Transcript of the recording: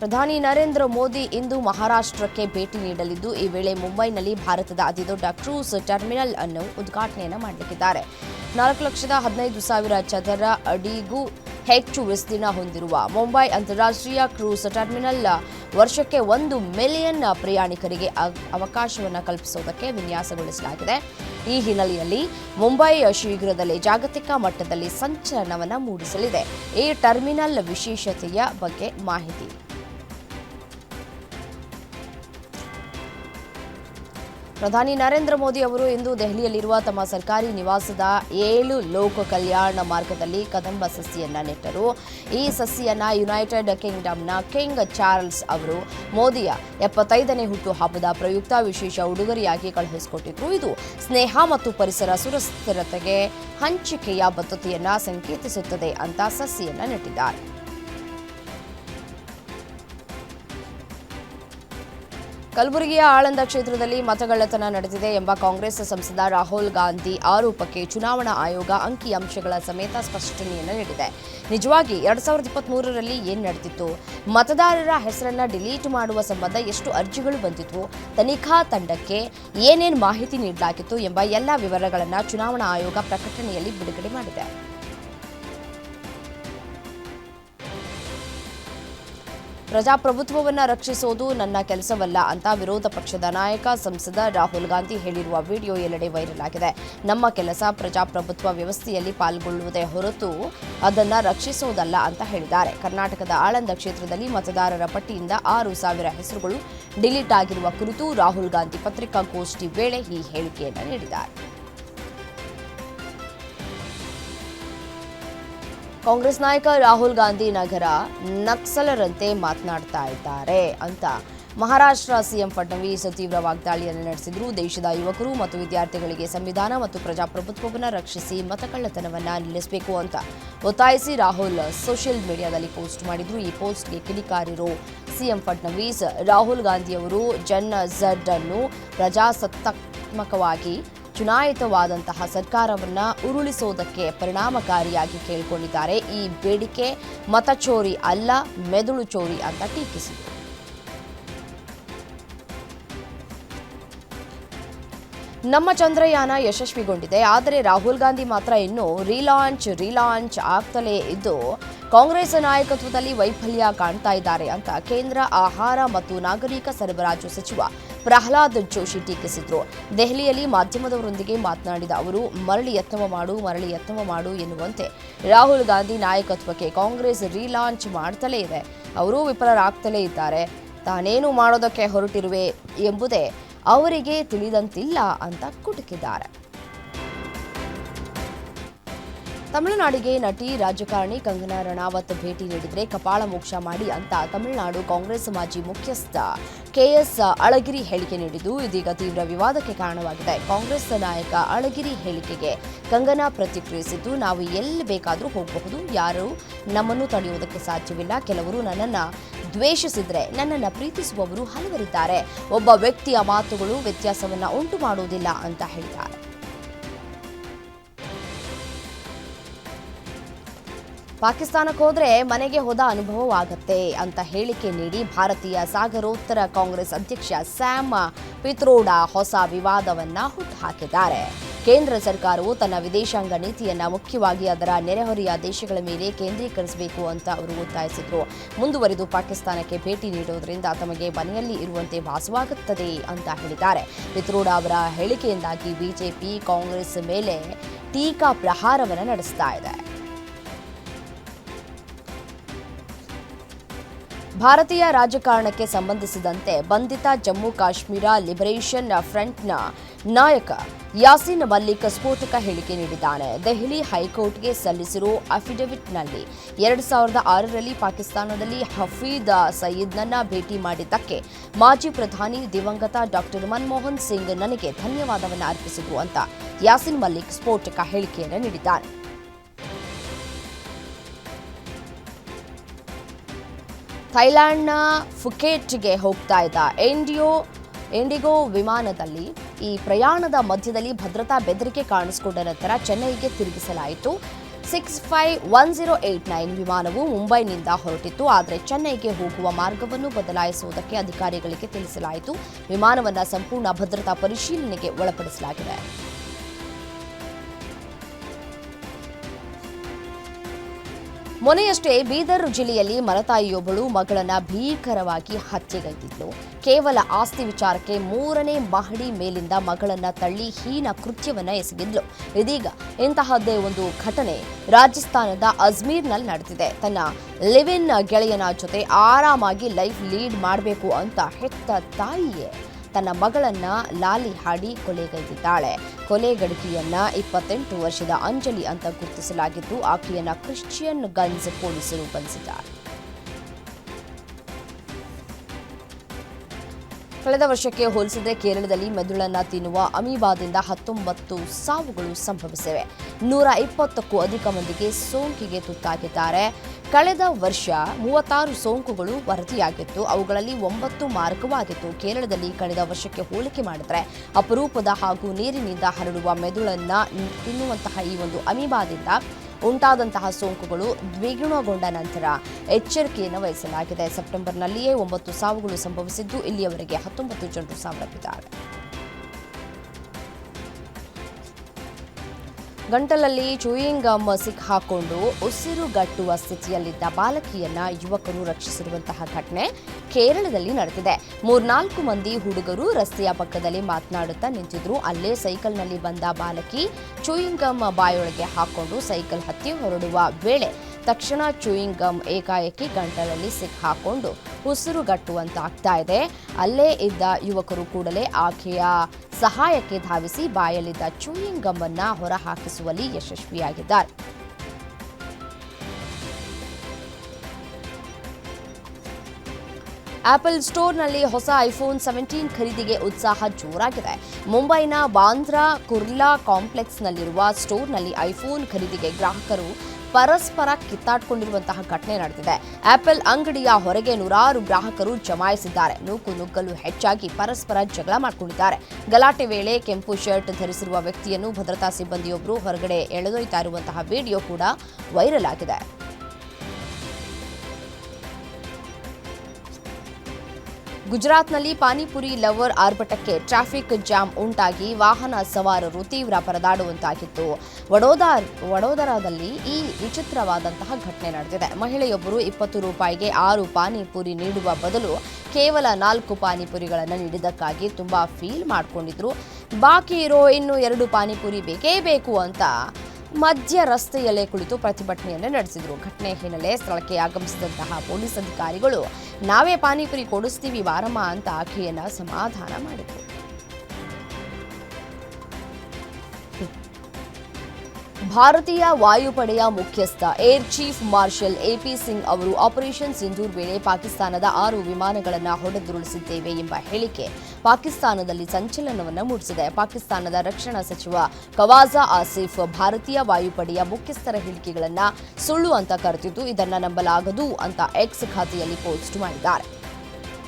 ಪ್ರಧಾನಿ ನರೇಂದ್ರ ಮೋದಿ ಇಂದು ಮಹಾರಾಷ್ಟ್ರಕ್ಕೆ ಭೇಟಿ ನೀಡಲಿದ್ದು, ಈ ವೇಳೆ ಮುಂಬೈನಲ್ಲಿ ಭಾರತದ ಅತಿದೊಡ್ಡ ಕ್ರೂಸ್ ಟರ್ಮಿನಲ್ ಅನ್ನು ಉದ್ಘಾಟನೆಯನ್ನು ಮಾಡಲಿದ್ದಾರೆ ನಾಲ್ಕು ಲಕ್ಷದ ಹದಿನೈದು ಸಾವಿರ ಚದರ ಅಡಿಗೂ ಹೆಚ್ಚು ವಿಸ್ತೀರ್ಣ ಹೊಂದಿರುವ ಮುಂಬೈ ಅಂತಾರಾಷ್ಟ್ರೀಯ ಕ್ರೂಸ್ ಟರ್ಮಿನಲ್ ವರ್ಷಕ್ಕೆ ಒಂದು ಮಿಲಿಯನ್ ಪ್ರಯಾಣಿಕರಿಗೆ ಅವ್- ಅವಕಾಶವನ್ನು ಕಲ್ಪಿಸುವುದಕ್ಕೆ ವಿನ್ಯಾಸಗೊಳಿಸಲಾಗಿದೆ. ಈ ಹಿನ್ನೆಲೆಯಲ್ಲಿ ಮುಂಬೈ ಶೀಘ್ರದಲ್ಲೇ ಜಾಗತಿಕ ಮಟ್ಟದಲ್ಲಿ ಸಂಚಲನವನ್ನು ಮೂಡಿಸಲಿದೆ. ಈ ಟರ್ಮಿನಲ್ ವಿಶೇಷತೆಯ ಬಗ್ಗೆ ಮಾಹಿತಿ. ಪ್ರಧಾನಿ ನರೇಂದ್ರ ಮೋದಿ ಅವರು ಇಂದು ದೆಹಲಿಯಲ್ಲಿರುವ ತಮ್ಮ ಸರ್ಕಾರಿ ನಿವಾಸದ ಏಳು ಲೋಕ ಕಲ್ಯಾಣ ಮಾರ್ಗದಲ್ಲಿ ಕದಂಬ ಸಸಿಯನ್ನ ನೆಟ್ಟರು. ಈ ಸಸಿಯನ್ನ ಯುನೈಟೆಡ್ ಕಿಂಗ್ಡಮ್ನ ಕಿಂಗ್ ಚಾರ್ಲ್ಸ್ ಅವರು ಮೋದಿಯ ಎಪ್ಪತ್ತೈದನೇ ಹುಟ್ಟುಹಬ್ಬದ ಪ್ರಯುಕ್ತ ವಿಶೇಷ ಉಡುಗೊರೆಯಾಗಿ ಕಳುಹಿಸಿಕೊಟ್ಟಿದ್ರು. ಇದು ಸ್ನೇಹ ಮತ್ತು ಪರಿಸರ ಸುರಸ್ಥಿರತೆಗೆ ಹಂಚಿಕೆಯ ಬದ್ಧತೆಯನ್ನ ಸಂಕೇತಿಸುತ್ತದೆ ಅಂತ ಸಸಿಯನ್ನ ನೆಟ್ಟಿದ್ದಾರೆ. ಕಲಬುರಗಿಯ ಆಳಂದ ಕ್ಷೇತ್ರದಲ್ಲಿ ಮತಗಳ್ಳತನ ನಡೆದಿದೆ ಎಂಬ ಕಾಂಗ್ರೆಸ್ ಸಂಸದ ರಾಹುಲ್ ಗಾಂಧಿ ಆರೋಪಕ್ಕೆ ಚುನಾವಣಾ ಆಯೋಗ ಅಂಕಿ ಅಂಶಗಳ ಸಮೇತ ಸ್ಪಷ್ಟನೆಯನ್ನು ನೀಡಿದೆ. ನಿಜವಾಗಿ ಎರಡ್ ಸಾವಿರದ ಇಪ್ಪತ್ಮೂರರಲ್ಲಿ ಏನು ನಡೆದಿತ್ತು ಮತದಾರರ ಹೆಸರನ್ನು ಡಿಲೀಟ್ ಮಾಡುವ ಸಂಬಂಧ ಎಷ್ಟು ಅರ್ಜಿಗಳು ಬಂದಿತ್ತು ತನಿಖಾ ತಂಡಕ್ಕೆ ಏನೇನು ಮಾಹಿತಿ ನೀಡಲಾಗಿತ್ತು ಎಂಬ ಎಲ್ಲ ವಿವರಗಳನ್ನು ಚುನಾವಣಾ ಆಯೋಗ ಪ್ರಕಟಣೆಯಲ್ಲಿ ಬಿಡುಗಡೆ ಮಾಡಿದೆ. ಪ್ರಜಾಪ್ರಭುತ್ವವನ್ನು ರಕ್ಷಿಸೋದು ನನ್ನ ಕೆಲಸವಲ್ಲ ಅಂತ ವಿರೋಧ ಪಕ್ಷದ ನಾಯಕ ಸಂಸದ ರಾಹುಲ್ ಗಾಂಧಿ ಹೇಳಿರುವ ವಿಡಿಯೋ ಎಲ್ಲೆಡೆ ವೈರಲ್ ಆಗಿದೆ. ನಮ್ಮ ಕೆಲಸ ಪ್ರಜಾಪ್ರಭುತ್ವ ವ್ಯವಸ್ಥೆಯಲ್ಲಿ ಪಾಲ್ಗೊಳ್ಳುವುದೇ ಹೊರತು ಅದನ್ನ ರಕ್ಷಿಸೋದಲ್ಲ ಅಂತ ಹೇಳಿದ್ದಾರೆ. ಕರ್ನಾಟಕದ ಆಳಂದ ಕ್ಷೇತ್ರದಲ್ಲಿ ಮತದಾರರ ಪಟ್ಟಿಯಿಂದ ಆರು ಸಾವಿರ ಹೆಸರುಗಳು ಡಿಲೀಟ್ ಆಗಿರುವ ಕುರಿತು ರಾಹುಲ್ ಗಾಂಧಿ ಪತ್ರಿಕಾಗೋಷ್ಠಿ ವೇಳೆ ಈ ಹೇಳಿಕೆಯನ್ನು ನೀಡಿದ್ದಾರೆ. ಕಾಂಗ್ರೆಸ್ ನಾಯಕ ರಾಹುಲ್ ಗಾಂಧಿ ನಗರ ನಕ್ಸಲರಂತೆ ಮಾತನಾಡ್ತಾ ಇದ್ದಾರೆ ಅಂತ ಮಹಾರಾಷ್ಟ್ರ ಸಿಎಂ ಫಡ್ನವೀಸ್ ತೀವ್ರ ವಾಗ್ದಾಳಿಯನ್ನು ನಡೆಸಿದ್ರು. ದೇಶದ ಯುವಕರು ಮತ್ತು ವಿದ್ಯಾರ್ಥಿಗಳಿಗೆ ಸಂವಿಧಾನ ಮತ್ತು ಪ್ರಜಾಪ್ರಭುತ್ವವನ್ನು ರಕ್ಷಿಸಿ ಮತಕಳ್ಳತನವನ್ನು ನಿಲ್ಲಿಸಬೇಕು ಅಂತ ಒತ್ತಾಯಿಸಿ ರಾಹುಲ್ ಸೋಷಿಯಲ್ ಮೀಡಿಯಾದಲ್ಲಿ ಪೋಸ್ಟ್ ಮಾಡಿದ್ರು. ಈ ಪೋಸ್ಟ್ಗೆ ಕಿಡಿಕಾರಿರೋ ಸಿಎಂ ಫಡ್ನವೀಸ್, ರಾಹುಲ್ ಗಾಂಧಿಯವರು ಜನ್ ಝಡ್ ಅನ್ನು ಪ್ರಜಾಸತ್ತಾತ್ಮಕವಾಗಿ ಚುನಾಯಿತವಾದಂತಹ ಸರ್ಕಾರವನ್ನ ಉರುಳಿಸೋದಕ್ಕೆ ಪರಿಣಾಮಕಾರಿಯಾಗಿ ಕೇಳಿಕೊಂಡಿದ್ದಾರೆ. ಈ ಬೇಡಿಕೆ ಮತಚೋರಿ ಅಲ್ಲ ಮೆದುಳು ಚೋರಿ ಅಂತ ಟೀಕಿಸಿದರು ನಮ್ಮ ಚಂದ್ರಯಾನ ಯಶಸ್ವಿಗೊಂಡಿದೆ, ಆದರೆ ರಾಹುಲ್ ಗಾಂಧಿ ಮಾತ್ರ ಇನ್ನೂ ರೀಲಾಂಚ್ ರೀಲಾಂಚ್ ಆಗ್ತಲೇ ಇದ್ದು ಕಾಂಗ್ರೆಸ್ ನಾಯಕತ್ವದಲ್ಲಿ ವೈಫಲ್ಯ ಕಾಣ್ತಾ ಇದ್ದಾರೆ ಅಂತ ಕೇಂದ್ರ ಆಹಾರ ಮತ್ತು ನಾಗರಿಕ ಸರಬರಾಜು ಸಚಿವ ಪ್ರಹ್ಲಾದ್ ಜೋಶಿ ಟೀಕಿಸಿದ್ರು. ದೆಹಲಿಯಲ್ಲಿ ಮಾಧ್ಯಮದವರೊಂದಿಗೆ ಮಾತನಾಡಿದ ಅವರು, ಮರಳಿ ಯತ್ನವ ಮಾಡು, ಮರಳಿ ಯತ್ನವ ಮಾಡು ಎನ್ನುವಂತೆ ರಾಹುಲ್ ಗಾಂಧಿ ನಾಯಕತ್ವಕ್ಕೆ ಕಾಂಗ್ರೆಸ್ ರೀಲಾಂಚ್ ಮಾಡ್ತಲೇ ಇದೆ. ಅವರೂ ವಿಫಲರಾಗ್ತಲೇ ಇದ್ದಾರೆ. ತಾನೇನು ಮಾಡೋದಕ್ಕೆ ಹೊರಟಿರುವೆ ಎಂಬುದೇ ಅವರಿಗೆ ತಿಳಿದಂತಿಲ್ಲ ಅಂತ ಕುಟುಕಿದ್ದಾರೆ. ತಮಿಳುನಾಡಿಗೆ ನಟಿ, ರಾಜಕಾರಣಿ ಕಂಗನಾ ರಣಾವತ್ ಭೇಟಿ ನೀಡಿದರೆ ಕಪಾಳ ಮೋಕ್ಷ ಮಾಡಿ ಅಂತ ತಮಿಳುನಾಡು ಕಾಂಗ್ರೆಸ್ ಮಾಜಿ ಮುಖ್ಯಸ್ಥ ಕೆಎಸ್ ಅಳಗಿರಿ ಹೇಳಿಕೆ ನೀಡಿದ್ದು, ಇದೀಗ ತೀವ್ರ ವಿವಾದಕ್ಕೆ ಕಾರಣವಾಗಿದೆ. ಕಾಂಗ್ರೆಸ್ ನಾಯಕ ಅಳಗಿರಿ ಹೇಳಿಕೆಗೆ ಕಂಗನಾ ಪ್ರತಿಕ್ರಿಯಿಸಿದ್ದು, ನಾವು ಎಲ್ಲಿ ಬೇಕಾದರೂ ಹೋಗಬಹುದು, ಯಾರು ನಮ್ಮನ್ನು ತಡೆಯುವುದಕ್ಕೆ ಸಾಧ್ಯವಿಲ್ಲ. ಕೆಲವರು ನನ್ನನ್ನು ದ್ವೇಷಿಸಿದರೆ, ನನ್ನನ್ನು ಪ್ರೀತಿಸುವವರು ಹಲವರಿದ್ದಾರೆ. ಒಬ್ಬ ವ್ಯಕ್ತಿಯ ಮಾತುಗಳು ವ್ಯತ್ಯಾಸವನ್ನು ಉಂಟು ಮಾಡುವುದಿಲ್ಲ ಅಂತ ಹೇಳಿದ್ದಾರೆ. ಪಾಕಿಸ್ತಾನಕ್ಕೆ ಹೋದರೆ ಮನೆಗೆ ಹೋದ ಅನುಭವವಾಗತ್ತೆ ಅಂತ ಹೇಳಿಕೆ ನೀಡಿ ಭಾರತೀಯ ಸಾಗರೋತ್ತರ ಕಾಂಗ್ರೆಸ್ ಅಧ್ಯಕ್ಷ ಸ್ಯಾಮ್ ಪಿತ್ರೋಡಾ ಹೊಸ ವಿವಾದವನ್ನ ಹುಟ್ಟುಹಾಕಿದ್ದಾರೆ. ಕೇಂದ್ರ ಸರ್ಕಾರವು ತನ್ನ ವಿದೇಶಾಂಗ ನೀತಿಯನ್ನ ಮುಖ್ಯವಾಗಿ ಅದರ ನೆರೆಹೊರೆಯ ದೇಶಗಳ ಮೇಲೆ ಕೇಂದ್ರೀಕರಿಸಬೇಕು ಅಂತ ಅವರು ಒತ್ತಾಯಿಸಿದ್ರು. ಮುಂದುವರಿದು ಪಾಕಿಸ್ತಾನಕ್ಕೆ ಭೇಟಿ ನೀಡುವುದರಿಂದ ತಮಗೆ ಮನೆಯಲ್ಲಿ ಇರುವಂತೆ ಭಾಸವಾಗುತ್ತದೆ ಅಂತ ಹೇಳಿದ್ದಾರೆ. ಪಿತ್ರೋಡಾ ಅವರ ಹೇಳಿಕೆಯಿಂದಾಗಿ ಬಿಜೆಪಿ ಕಾಂಗ್ರೆಸ್ ಮೇಲೆ ಟೀಕಾ ಪ್ರಹಾರವನ್ನು ನಡೆಸ್ತಾ ಇದೆ. ಭಾರತೀಯ ರಾಜಕಾರಣಕ್ಕೆ ಸಂಬಂಧಿಸಿದಂತೆ ಬಂಧಿತ ಜಮ್ಮು ಕಾಶ್ಮೀರ ಲಿಬರೇಷನ್ ಫ್ರಂಟ್ನ ನಾಯಕ ಯಾಸೀನ್ ಮಲ್ಲಿಕ್ ಸ್ಫೋಟಕ ಹೇಳಿಕೆ ನೀಡಿದ್ದಾನೆ. ದೆಹಲಿ ಹೈಕೋರ್ಟ್ಗೆ ಸಲ್ಲಿಸಿರುವ ಅಫಿಡವಿಟ್ನಲ್ಲಿ ಎರಡು ಸಾವಿರದ ಆರರಲ್ಲಿ ಪಾಕಿಸ್ತಾನದಲ್ಲಿ ಹಫೀದ್ ಸಯೀದ್ನನ್ನ ಭೇಟಿ ಮಾಡಿದ್ದಕ್ಕೆ ಮಾಜಿ ಪ್ರಧಾನಿ ದಿವಂಗತ ಡಾಕ್ಟರ್ ಮನಮೋಹನ್ ಸಿಂಗ್ ನನಗೆ ಧನ್ಯವಾದವನ್ನು ಅರ್ಪಿಸಿದ್ರು ಅಂತ ಯಾಸಿನ್ ಮಲ್ಲಿಕ್ ಸ್ಫೋಟಕ ಹೇಳಿಕೆಯನ್ನು ನೀಡಿದ್ದಾರೆ ಥೈಲ್ಯಾಂಡ್ನ ಫುಕೇಟ್ಗೆ ಹೋಗ್ತಾ ಇದ್ದ ಎಂಡಿಯೋ ಇಂಡಿಗೋ ವಿಮಾನದಲ್ಲಿ ಈ ಪ್ರಯಾಣದ ಮಧ್ಯದಲ್ಲಿ ಭದ್ರತಾ ಬೆದರಿಕೆ ಕಾಣಿಸಿಕೊಂಡ ನಂತರ ಚೆನ್ನೈಗೆ ತಿರುಗಿಸಲಾಯಿತು. Six five one zero eight nine ವಿಮಾನವು ಮುಂಬೈನಿಂದ ಹೊರಟಿತ್ತು, ಆದರೆ ಚೆನ್ನೈಗೆ ಹೋಗುವ ಮಾರ್ಗವನ್ನು ಬದಲಾಯಿಸುವುದಕ್ಕೆ ಅಧಿಕಾರಿಗಳಿಗೆ ತಿಳಿಸಲಾಯಿತು. ವಿಮಾನವನ್ನು ಸಂಪೂರ್ಣ ಭದ್ರತಾ ಪರಿಶೀಲನೆಗೆ ಒಳಪಡಿಸಲಾಗಿದೆ. ಮೊನ್ನೆಯಷ್ಟೇ ಬೀದರ್ ಜಿಲ್ಲೆಯಲ್ಲಿ ಮಲತಾಯಿಯೊಬ್ಬಳು ಮಗಳನ್ನ ಭೀಕರವಾಗಿ ಹತ್ಯೆಗೈದಿದ್ಲು. ಕೇವಲ ಆಸ್ತಿ ವಿಚಾರಕ್ಕೆ ಮೂರನೇ ಮಹಡಿ ಮೇಲಿಂದ ಮಗಳನ್ನ ತಳ್ಳಿ ಹೀನ ಕೃತ್ಯವನ್ನ ಎಸಗಿದ್ಲು. ಇದೀಗ ಇಂತಹದ್ದೇ ಒಂದು ಘಟನೆ ರಾಜಸ್ಥಾನದ ಅಜ್ಮೀರ್ನಲ್ಲಿ ನಡೆದಿದೆ. ತನ್ನ ಲಿವಿನ್ ಗೆಳೆಯನ ಜೊತೆ ಆರಾಮಾಗಿ ಲೈಫ್ ಲೀಡ್ ಮಾಡಬೇಕು ಅಂತ ಹೆತ್ತ ತಾಯಿಯೇ ತನ್ನ ಮಗಳನ್ನ ಲಾಲಿ ಹಾಡಿ ಕೊಲೆಗೈದಿದ್ದಾಳೆ ಕೊಲೆಗಡಕಿಯನ್ನ ಇಪ್ಪತ್ತೆಂಟು ವರ್ಷದ ಅಂಜಲಿ ಅಂತ ಗುರುತಿಸಲಾಗಿದ್ದು, ಆಕೆಯನ್ನ ಕ್ರಿಶ್ಚಿಯನ್ ಗನ್ಸ್ ಪೊಲೀಸರು ಬಂಧಿಸಿದ್ದಾರೆ. ಕಳೆದ ವರ್ಷಕ್ಕೆ ಹೋಲಿಸಿದರೆ ಕೇರಳದಲ್ಲಿ ಮೆದುಳನ್ನ ತಿನ್ನುವ ಅಮೀಬಾದಿಂದ ಹತ್ತೊಂಬತ್ತು ಸಾವುಗಳು ಸಂಭವಿಸಿವೆ. ನೂರ ಇಪ್ಪತ್ತಕ್ಕೂ ಅಧಿಕ ಮಂದಿಗೆ ಸೋಂಕಿಗೆ ತುತ್ತಾಗಿದ್ದಾರೆ. ಕಳೆದ ವರ್ಷ ಮೂವತ್ತಾರು ಸೋಂಕುಗಳು ವರದಿಯಾಗಿತ್ತು. ಅವುಗಳಲ್ಲಿ ಒಂಬತ್ತು ಮಾರ್ಗವಾಗಿತ್ತು ಕೇರಳದಲ್ಲಿ ಕಳೆದ ವರ್ಷಕ್ಕೆ ಹೋಲಿಕೆ ಮಾಡಿದರೆ ಅಪರೂಪದ ಹಾಗೂ ನೀರಿನಿಂದ ಹರಡುವ ಮೆದುಳನ್ನ ತಿನ್ನುವಂತಹ ಈ ಒಂದು ಅಮೀಬಾದಿಂದ ಉಂಟಾದಂತಹ ಸೋಂಕುಗಳು ದ್ವಿಗುಣಗೊಂಡ ನಂತರ ಎಚ್ಚರಿಕೆಯನ್ನು ವಹಿಸಲಾಗಿದೆ. ಸೆಪ್ಟೆಂಬರ್ನಲ್ಲಿಯೇ ಒಂಬತ್ತು ಸಾವುಗಳು ಸಂಭವಿಸಿದ್ದು ಇಲ್ಲಿಯವರೆಗೆ ಹತ್ತೊಂಬತ್ತು ಜನರು ಸಾವನ್ನಪ್ಪಿದ್ದಾರೆ. ಗಂಟಲಲ್ಲಿ ಚೂಯಿಂಗ್ ಗಮ್ ಸಿಕ್ಕಾಕೊಂಡು ಉಸಿರುಗಟ್ಟುವ ಸ್ಥಿತಿಯಲ್ಲಿದ್ದ ಬಾಲಕಿಯನ್ನ ಯುವಕರು ರಕ್ಷಿಸಿರುವಂತಹ ಘಟನೆ ಕೇರಳದಲ್ಲಿ ನಡೆದಿದೆ. ಮೂರ್ನಾಲ್ಕು ಮಂದಿ ಹುಡುಗರು ರಸ್ತೆಯ ಪಕ್ಕದಲ್ಲಿ ಮಾತನಾಡುತ್ತಾ ನಿಂತಿದ್ರು. ಅಲ್ಲೇ ಸೈಕಲ್ನಲ್ಲಿ ಬಂದ ಬಾಲಕಿ ಚೂಯಿಂಗ್ ಗಮ್ ಬಾಯೊಳಗೆ ಹಾಕೊಂಡು ಸೈಕಲ್ ಹತ್ತಿ ಹೊರಡುವ ವೇಳೆ ತಕ್ಷಣ ಚೂಯಿಂಗ್ ಗಮ್ ಏಕಾಏಕಿ ಗಂಟಲಲ್ಲಿ ಸಿಕ್ಕಾಕೊಂಡು ಉಸಿರುಗಟ್ಟುವಂತಾಗ್ತಾ ಇದೆ. ಅಲ್ಲೇ ಇದ್ದ ಯುವಕರು ಕೂಡಲೇ ಆಕೆಯ ಸಹಾಯಕ್ಕೆ ಧಾವಿಸಿ ಬಾಯಲ್ಲಿದ್ದ ಚೂಯಿಂಗ್ ಗಮ್ ಅನ್ನ ಹೊರಹಾಕಿಸುವಲ್ಲಿ ಯಶಸ್ವಿಯಾಗಿದ್ದಾರೆ. ಆಪಲ್ ಸ್ಟೋರ್ನಲ್ಲಿ ಹೊಸ ಐಫೋನ್ ಸೆವೆಂಟೀನ್ ಖರೀದಿಗೆ ಉತ್ಸಾಹ ಜೋರಾಗಿದೆ. ಮುಂಬೈನ ಬಾಂದ್ರಾ ಕುರ್ಲಾ ಕಾಂಪ್ಲೆಕ್ಸ್ನಲ್ಲಿರುವ ಸ್ಟೋರ್ನಲ್ಲಿ ಐಫೋನ್ ಖರೀದಿಗೆ ಗ್ರಾಹಕರು ಪರಸ್ಪರ ಕಿತ್ತಾಡ್ಕೊಂಡಿರುವಂತಹ ಘಟನೆ ನಡೆದಿದೆ. ಆಪಲ್ ಅಂಗಡಿಯ ಹೊರಗೆ ನೂರಾರು ಗ್ರಾಹಕರು ಜಮಾಯಿಸಿದ್ದಾರೆ. ನೂಕು ನುಗ್ಗಲು ಹೆಚ್ಚಾಗಿ ಪರಸ್ಪರ ಜಗಳ ಮಾಡಿಕೊಂಡಿದ್ದಾರೆ. ಗಲಾಟೆ ವೇಳೆ ಕೆಂಪು ಶರ್ಟ್ ಧರಿಸಿರುವ ವ್ಯಕ್ತಿಯನ್ನು ಭದ್ರತಾ ಸಿಬ್ಬಂದಿಯೊಬ್ಬರು ಹೊರಗಡೆ ಎಳೆದೊಯ್ತಾ ಇರುವಂತಹ ವಿಡಿಯೋ ಕೂಡ ವೈರಲ್ ಆಗಿದೆ. ಗುಜರಾತ್ನಲ್ಲಿ ಪಾನಿಪುರಿ ಲವರ್ ಆರ್ಭಟಕ್ಕೆ ಟ್ರಾಫಿಕ್ ಜಾಮ್ ಉಂಟಾಗಿ ವಾಹನ ಸವಾರರು ತೀವ್ರ ಪರದಾಡುವಂತಾಗಿತ್ತು. ವಡೋದರ ವಡೋದರಾದಲ್ಲಿ ಈ ವಿಚಿತ್ರವಾದಂತಹ ಘಟನೆ ನಡೆದಿದೆ. ಮಹಿಳೆಯೊಬ್ಬರು ಇಪ್ಪತ್ತು ರೂಪಾಯಿಗೆ ಆರು ಪಾನಿಪುರಿ ನೀಡುವ ಬದಲು ಕೇವಲ ನಾಲ್ಕು ಪಾನಿಪುರಿಗಳನ್ನು ನೀಡಿದ್ದಕ್ಕಾಗಿ ತುಂಬಾ ಫೀಲ್ ಮಾಡಿಕೊಂಡಿದ್ರು. ಬಾಕಿ ಇರೋ ಇನ್ನು ಎರಡು ಪಾನಿಪುರಿ ಬೇಕೇ ಬೇಕು ಅಂತ ಮಧ್ಯ ರಸ್ತೆಯಲ್ಲೇ ಕುಳಿತು ಪ್ರತಿಭಟನೆಯನ್ನು ನಡೆಸಿದರು. ಘಟನೆ ಹಿನ್ನೆಲೆ ಸ್ಥಳಕ್ಕೆ ಆಗಮಿಸಿದಂತಹ ಪೊಲೀಸ್ ಅಧಿಕಾರಿಗಳು, ನಾವೇ ಪಾನಿಪುರಿ ಕೊಡಿಸ್ತೀವಿ ವಾರಮ್ಮ ಅಂತ ಆಕೆಯನ್ನು ಸಮಾಧಾನ ಮಾಡಿದರು. ಭಾರತೀಯ ವಾಯುಪಡೆಯ ಮುಖ್ಯಸ್ಥ air chief marshal AP Singh ಅವರು ಆಪರೇಷನ್ ಸಿಂಧೂರ್ ವೇಳೆ ಪಾಕಿಸ್ತಾನದ ಆರು ವಿಮಾನಗಳನ್ನು ಹೊಡೆದುರುಳಿಸಿದ್ದೇವೆ ಎಂಬ ಹೇಳಿಕೆ ಪಾಕಿಸ್ತಾನದಲ್ಲಿ ಸಂಚಲನವನ್ನು ಮೂಡಿಸಿದೆ. ಪಾಕಿಸ್ತಾನದ ರಕ್ಷಣಾ ಸಚಿವ ಕವಾಜಾ ಆಸಿಫ್ ಭಾರತೀಯ ವಾಯುಪಡೆಯ ಮುಖ್ಯಸ್ಥರ ಹೇಳಿಕೆಗಳನ್ನು ಸುಳ್ಳು ಅಂತ ಕರೆದಿದ್ದು ಇದನ್ನು ನಂಬಲಾಗದು ಅಂತ ಎಕ್ಸ್ ಖಾತೆಯಲ್ಲಿ ಪೋಸ್ಟ್ ಮಾಡಿದ್ದಾರೆ.